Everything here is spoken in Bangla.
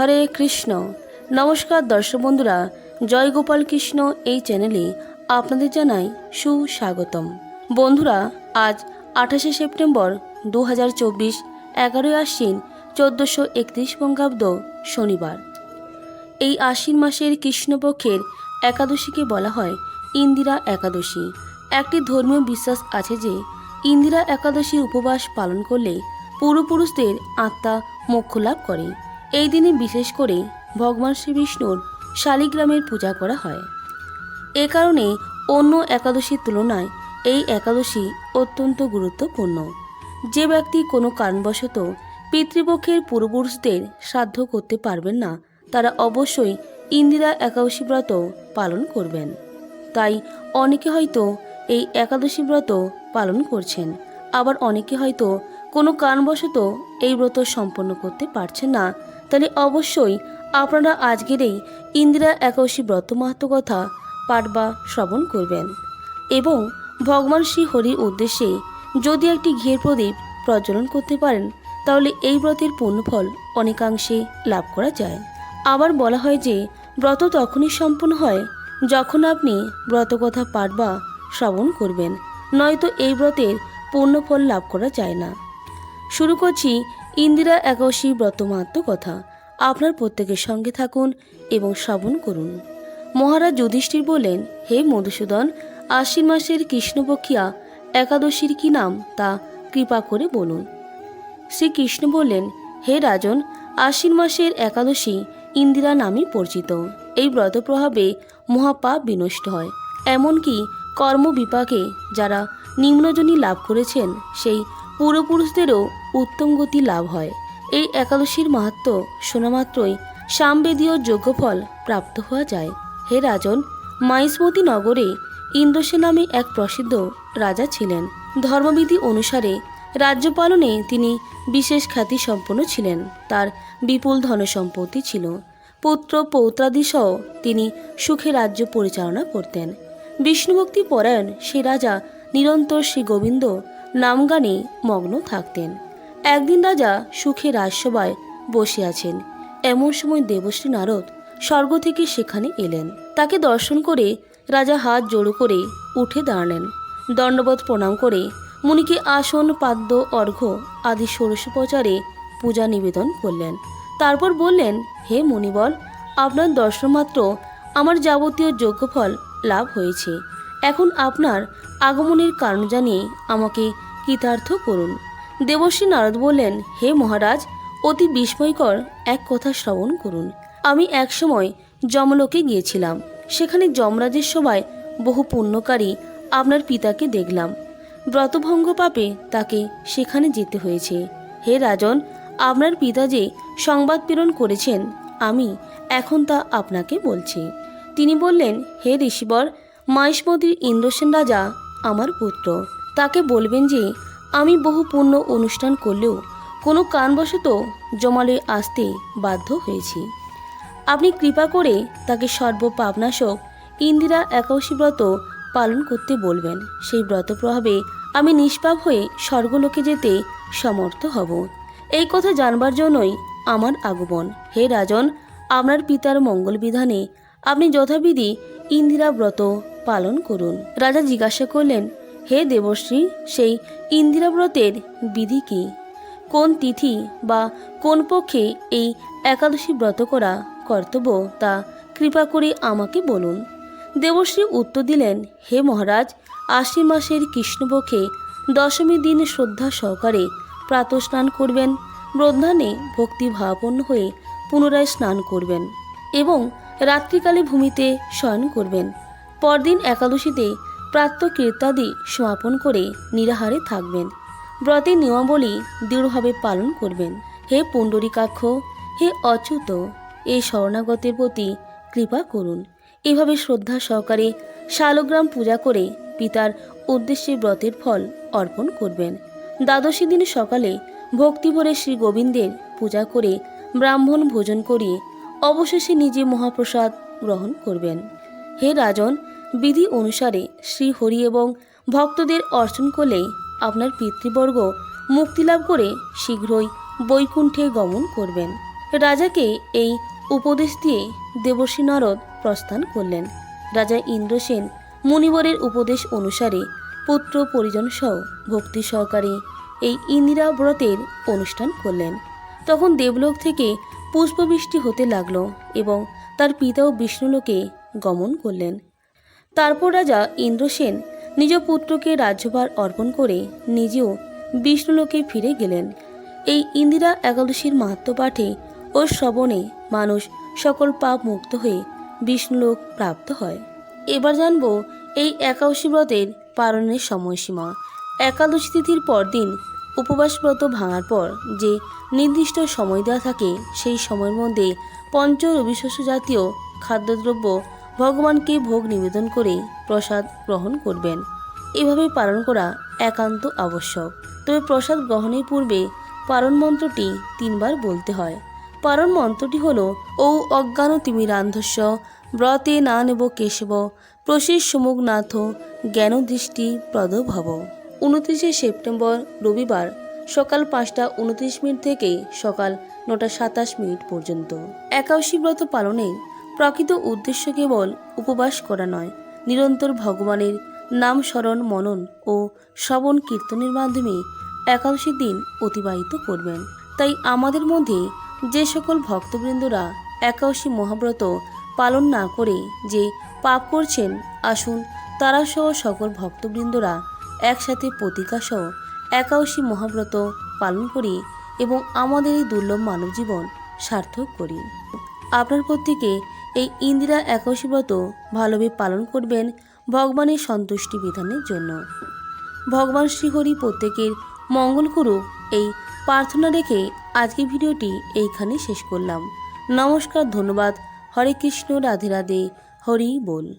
হরে কৃষ্ণ। নমস্কার দর্শক বন্ধুরা, জয় গোপাল কৃষ্ণ এই চ্যানেলে আপনাদের জানাই সুস্বাগতম। বন্ধুরা, আজ আঠাশে সেপ্টেম্বর দু হাজার চব্বিশ, এগারোই আশ্বিন, চোদ্দোশো একত্রিশ বঙ্গাব্দ শনিবার। এই আশ্বিন মাসের কৃষ্ণপক্ষের একাদশীকে বলা হয় ইন্দিরা একাদশী। একটি ধর্মীয় বিশ্বাস আছে যে, ইন্দিরা একাদশীর উপবাস পালন করলে পূর্বপুরুষদের আত্মা মোক্ষ লাভ করে। এই দিনে বিশেষ করে ভগবান শ্রীবিষ্ণুর শালিগ্রামের পূজা করা হয়। এ কারণে অন্য একাদশীর তুলনায় এই একাদশী অত্যন্ত গুরুত্বপূর্ণ। যে ব্যক্তি কোনো কারণবশত পিতৃপক্ষের পূর্বপুরুষদের শ্রাদ্ধ করতে পারবেন না, তারা অবশ্যই ইন্দিরা একাদশী ব্রত পালন করবেন। তাই অনেকে হয়তো এই একাদশী ব্রত পালন করছেন, আবার অনেকে হয়তো কোনো কারণবশত এই ব্রত সম্পন্ন করতে পারছেন না তাহলে অবশ্যই আপনারা আজকের এই ইন্দিরা একাদশী ব্রত কথা পাঠ বা শ্রবণ করবেন। এবং ভগবান শ্রী হরির উদ্দেশ্যে যদি একটি ঘিয়ের প্রদীপ প্রজ্বলন করতে পারেন, তাহলে এই ব্রতের পূর্ণফল অনেকাংশে লাভ করা যায়। আবার বলা হয় যে, ব্রত তখনই সম্পূর্ণ হয় যখন আপনি ব্রতকথা পাঠ বা শ্রবণ করবেন, নয়তো এই ব্রতের পূর্ণফল লাভ করা যায় না। শুরু করছি ইন্দিরা একাদশী ব্রত মাহাত্ম কথা। আপনার প্রত্যেকের সঙ্গে থাকুন এবং শ্রবণ করুন। মহারাজ যুধিষ্ঠির বললেন, হে মধুসূদন, আশ্বিন মাসের কৃষ্ণপক্ষিয়া একাদশীর কি নাম তা কৃপা করে বলুন। শ্রীকৃষ্ণ বললেন, হে রাজন, আশ্বিন মাসের একাদশী ইন্দিরা নামে পরিচিত। এই ব্রত প্রভাবে মহাপাপ বিনষ্ট হয়। এমনকি কর্মবিপাকে যারা নিম্নজনী লাভ করেছেন, সেই পূর্বপুরুষদেরও উত্তম গতি লাভ হয়। এই একাদশীর মাহাত্ম শোনামাত্রই সামবেদীয় যজ্ঞফল প্রাপ্ত হওয়া যায়। হে রাজন, মাইসমতি নগরে ইন্দ্রসে নামে এক প্রসিদ্ধ রাজা ছিলেন। ধর্মবিধি অনুসারে রাজ্য পালনে তিনি বিশেষ খ্যাতি সম্পন্ন ছিলেন। তার বিপুল ধনসম্পত্তি ছিল। পুত্র পৌত্রাদি সহ তিনি সুখে রাজ্য পরিচালনা করতেন। বিষ্ণুভক্তি পরায়ণ সে রাজা নিরন্তর শ্রী গোবিন্দ নামগানে মগ্ন থাকতেন। একদিন রাজা সুখে রাজসভায় বসে আছেন এমন সময় দেবশ্রী নারদ স্বর্গ থেকে সেখানে এলেন। তাকে দর্শন করে রাজা হাত জোড়ো করে উঠে দাঁড়ালেন। দণ্ডবোধ প্রণাম করে মুনিকে আসন, পাদ্য, অর্ঘ্য আদি ষোড়শোপচারে পূজা নিবেদন করলেন। তারপর বললেন, হে মুনিবর আপনার দর্শনমাত্র আমার যাবতীয় যোগ্যফল লাভ হয়েছে। এখন আপনার আগমনের কারণ জানিয়ে আমাকে কৃতার্থ করুন। দেবশ্রী নারদ বললেন, হে মহারাজ, অতি বিস্ময়কর এক কথা শ্রবণ করুন। আমি একসময় যমলোকে গিয়েছিলাম। সেখানে যমরাজের সভায় বহু পুণ্যকারী আপনার পিতাকে দেখলাম। ব্রতভঙ্গ পাপে তাকে সেখানে যেতে হয়েছে। হে রাজন, আপনার পিতা যে সংবাদ প্রেরণ করেছেন, আমি এখন তা আপনাকে বলছি। তিনি বললেন, হে ঋষিবর মাইসমতির ইন্দ্রসেন রাজা আমার পুত্র। তাকে বলবেন যে আমি বহু পুণ্য অনুষ্ঠান করলেও কোনো কারণবশত জমালে আসতে বাধ্য হয়েছি। আপনি কৃপা করে তাকে সর্বপাপনাশক ইন্দিরা একাদশী ব্রত পালন করতে বলবেন। সেই ব্রত প্রভাবে আমি নিষ্পাপ হয়ে স্বর্গলোকে যেতে সমর্থ হব। এই কথা জানবার জন্যই আমার আগমন। হে রাজন, আপনার পিতার মঙ্গল বিধানে আপনি যথাবিধি ইন্দিরা ব্রত পালন করুন। রাজা জিজ্ঞাসা করলেন হে দেবশ্রী, সেই ইন্দিরাব্রতের বিধি কী? কোন তিথি বা কোন পক্ষে এই একাদশী ব্রত করা কর্তব্য তা কৃপা করে আমাকে বলুন। দেবশ্রী উত্তর দিলেন, হে মহারাজ, আশ্বিন মাসের কৃষ্ণপক্ষে দশমী দিন শ্রদ্ধা সহকারে প্রাতঃ স্নান করবেন ব্রহ্মানে ভক্তি ভাবাপন্ন হয়ে পুনরায় স্নান করবেন এবং রাত্রিকালে ভূমিতে শয়ন করবেন। পরদিন একাদশীতে প্রাত্য কীর্তাদি সমাপন করে নিরাহারে থাকবেন। ব্রতের নিয়মাবলী দৃঢ়ভাবে পালন করবেন। হে পুণ্ডরিকাক্ষ, হে অচ্যুত এই শরণাগতের প্রতি কৃপা করুন। এভাবে শ্রদ্ধা সহকারে শালগ্রাম পূজা করে পিতার উদ্দেশ্যে ব্রতের ফল অর্পণ করবেন। দ্বাদশী দিন সকালে ভক্তিভরে শ্রী গোবিন্দের পূজা করে ব্রাহ্মণ ভোজন করিয়ে অবশেষে নিজে মহাপ্রসাদ গ্রহণ করবেন। হে রাজন বিধি অনুসারে শ্রী হরি এবং ভক্তদের অর্চন করলেই আপনার পিতৃবর্গ মুক্তিলাভ করে শীঘ্রই বৈকুণ্ঠে গমন করবেন। রাজাকে এই উপদেশ দিয়ে দেবশ্রী নারদ প্রস্থান করলেন। রাজা ইন্দ্রসেন মুনিবরের উপদেশ অনুসারে পুত্র পরিজন সহ ভক্তি সহকারে এই ইন্দিরা ব্রতের অনুষ্ঠান করলেন। তখন দেবলোক থেকে পুষ্পবৃষ্টি হতে লাগল এবং তার পিতাও বিষ্ণুলোকে গমন করলেন। তারপর রাজা ইন্দ্রসেন নিজ পুত্রকে রাজ্যভার অর্পণ করে নিজেও বিষ্ণুলোকে ফিরে গেলেন। এই ইন্দিরা একাদশীর মাহাত্ম পাঠে ও শ্রবণে মানুষ সকল পাপ মুক্ত হয়ে বিষ্ণুলোক প্রাপ্ত হয়। এবার জানব এই একাদশী ব্রতের পালনের সময়সীমা। একাদশী তিথির পরদিন উপবাস ব্রত ভাঙার পর যে নির্দিষ্ট সময় দেওয়া থাকে সেই সময়ের মধ্যে পঞ্চ রবিশস্য জাতীয় খাদ্যদ্রব্য ভগবানকে ভোগ নিবেদন করে প্রসাদ গ্রহণ করবেন। এভাবে পালন করা একান্ত আবশ্যক। তবে প্রসাদ গ্রহণের পূর্বে পারণ মন্ত্রটি তিনবার বলতে হয়। পারণ মন্ত্রটি হল ও অজ্ঞান তিমিরান্ধস্য ব্রতে না নেব কেশব প্রশীষ সুমুখনাথ জ্ঞান দৃষ্টি প্রদ ভব উনত্রিশে সেপ্টেম্বর রবিবার সকাল পাঁচটা উনত্রিশ মিনিট থেকে সকাল নটা সাতাশ মিনিট পর্যন্ত। একাদশী ব্রত পালনের প্রকৃত উদ্দেশ্য কেবল উপবাস করা নয়, নিরন্তর ভগবানের নাম স্মরণ, মনন ও শ্রবণ কীর্তনের মাধ্যমে একাদশী দিন অতিবাহিত করবেন। তাই আমাদের মধ্যে যে সকল ভক্তবৃন্দরা একাদশী মহাব্রত পালন না করে যে পাপ করছেন, আসুন তারা সহ সকল ভক্তবৃন্দরা একসাথে সহ একাদশী মহাব্রত পালন করি এবং আমাদের এই দুর্লভ মানব জীবন সার্থক করি। আপনার প্রত্যেকে এই ইন্দিরা একশী ব্রত ভালোভাবে পালন করবেন ভগবানের সন্তুষ্টি বিধানের জন্য। ভগবান শ্রীহরি প্রত্যেকের মঙ্গল করুক এই প্রার্থনা রেখে আজকের ভিডিওটি এইখানে শেষ করলাম। নমস্কার, ধন্যবাদ। হরে কৃষ্ণ, রাধে রাধে। হরি বল।